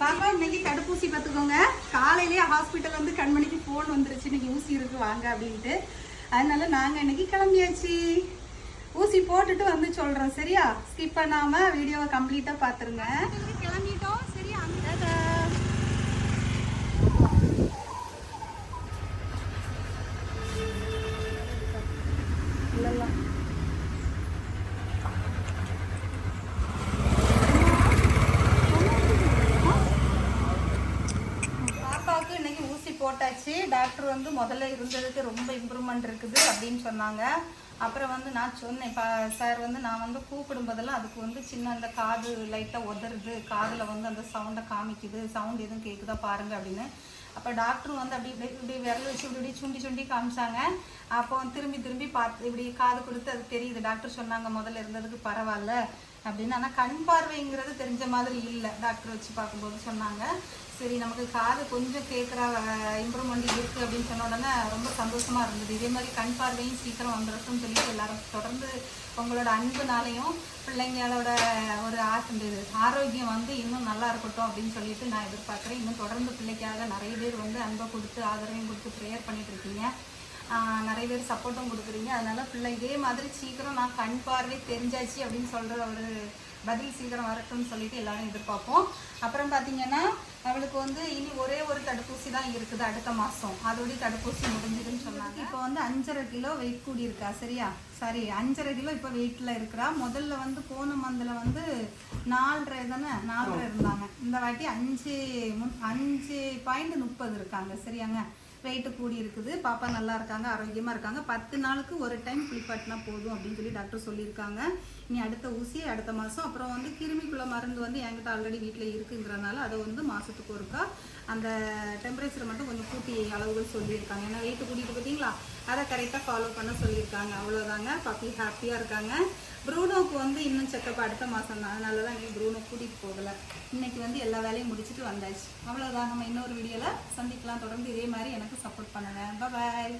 பாப்பா இன்னைக்கு தடுப்பூசி பார்த்துக்கோங்க. காலையிலேயே ஹாஸ்பிட்டல் வந்து கண்மணிக்கு ஃபோன் வந்துருச்சு. இன்னைக்கு ஊசி இருக்கு வாங்க அப்படின்ட்டு. அதனால நாங்கள் இன்னைக்கு கிளம்பியாச்சு. ஊசி போட்டுட்டு வந்து சொல்கிறோம் சரியா? ஸ்கிப் பண்ணாமல் வீடியோவை கம்ப்ளீட்டாக பார்த்துருங்க கிளம்பிட்டோம் சரியா அந்த இல்லைல்ல பாப்பாவுக்கு இன்னைக்கு ஊசி போட்டாச்சு. டாக்டர் வந்து முதல்ல இருந்ததுக்கு ரொம்ப இம்ப்ரூவ்மெண்ட் இருக்குது அப்படின்னு சொன்னாங்க. அப்புறம் வந்து நான் சொன்னேன் இப்போ சார் வந்து நான் வந்து கூப்பிடும்போதெல்லாம் அதுக்கு வந்து சின்ன அந்த காது லைட்டாக உதறுது. காதில் வந்து அந்த சவுண்டை காமிக்குது. சவுண்ட் எதுவும் கேட்குதா பாருங்கள் அப்படின்னு. அப்போ டாக்டரும் வந்து அப்படி இப்படி இப்படி விரல் வச்சு இப்படி இப்படி சுண்டி சுண்டி காமிச்சாங்க. அப்போ திரும்பி திரும்பி பார்த்து இப்படி காது கொடுத்து அது தெரியுது. டாக்டர் சொன்னாங்க முதல்ல இருந்ததுக்கு பரவாயில்ல அப்படின்னு. ஆனால் கண் பார்வைங்கிறது தெரிஞ்ச மாதிரி இல்லை. டாக்டர் வச்சு பார்க்கும்போது சொன்னாங்க. சரி நமக்கு காது கொஞ்சம் கேட்குற இம்ப்ரூவ்மெண்ட் இருக்குது அப்படின்னு சொன்ன உடனே ரொம்ப சந்தோஷமாக இருந்தது. இதே மாதிரி கண் பார்வையும் சீக்கிரம் வந்துடட்டும்னு சொல்லிட்டு எல்லாரும் தொடர்ந்து உங்களோட அன்புனாலையும் பிள்ளைங்களோட ஒரு ஆசை ஆரோக்கியம் வந்து இன்னும் நல்லா இருக்கட்டும் அப்படின்னு சொல்லிட்டு நான் எதிர்பார்க்குறேன். இன்னும் தொடர்ந்து பிள்ளைக்காக நிறைய பேர் வந்து அன்பை கொடுத்து ஆதரவையும் கொடுத்து ப்ரேயர் பண்ணிட்டு இருக்கீங்க. ஆஹ் நிறைய பேர் சப்போர்ட்டும் கொடுக்குறீங்க. அதனால பிள்ளை இதே மாதிரி சீக்கிரம் நான் கண் பார்வை தெரிஞ்சாச்சு அப்படின்னு சொல்ற ஒரு பதில் சீக்கிரம் வரட்டும்னு சொல்லிட்டு எல்லாரும் எதிர்பார்ப்போம். அப்புறம் பார்த்தீங்கன்னா அவளுக்கு வந்து இனி ஒரே ஒரு தடுப்பூசி தான் இருக்குது அடுத்த மாதம் அதோடய தடுப்பூசி முடிஞ்சுதுன்னு சொன்னாங்க. இப்போ வந்து அஞ்சரை கிலோ வெயிட் கூடி இருக்கா சரியா? சாரி அஞ்சரை கிலோ இப்போ வெயிட்டில் இருக்கிறா. முதல்ல வந்து போன மந்தில் வந்து நாலரை தானே? நாலரை இருந்தாங்க. இந்த வாட்டி அஞ்சு அஞ்சு பாயிண்ட் முப்பது இருக்காங்க சரியாங்க? வெயிட்டு கூடி இருக்குது. பாப்பா நல்லா இருக்காங்க ஆரோக்கியமாக இருக்காங்க. பத்து நாளுக்கு ஒரு டைம் குளிப்பாட்டினா போதும் அப்படின்னு சொல்லி டாக்டர் சொல்லியிருக்காங்க. இனி அடுத்த ஊசி அடுத்த மாதம் அப்புறம் வந்து கிருமிக்குள்ள மருந்து வந்து என்கிட்ட ஆல்ரெடி வீட்டில் இருக்குங்கிறனால அதை வந்து மாதத்துக்கு ஒருக்கா அந்த டெம்பரேச்சர் மட்டும் கொஞ்சம் கூட்டி அளவுகள் சொல்லியிருக்காங்க. ஏன்னா வெயிட்டு கூட்டிட்டு பார்த்தீங்களா அதை கரெக்டாக ஃபாலோ பண்ண சொல்லியிருக்காங்க. அவ்வளோதாங்க பப்பி ஹாப்பியாக இருக்காங்க. ப்ரூனோக்கு வந்து இன்னும் செக்கப் அடுத்த மாதம் தான். அதனால தான் நீ ப்ரூனோ கூட்டிகிட்டு போகலை. இன்னைக்கு வந்து எல்லா வேலையும் முடிச்சுட்டு வந்தாச்சு. அவ்வளோதான் நம்ம இன்னொரு வீடியோவில் சந்திக்கலாம். தொடர்ந்து இதே மாதிரி எனக்கு சப்போர்ட் பண்ணுங்கள் பாய்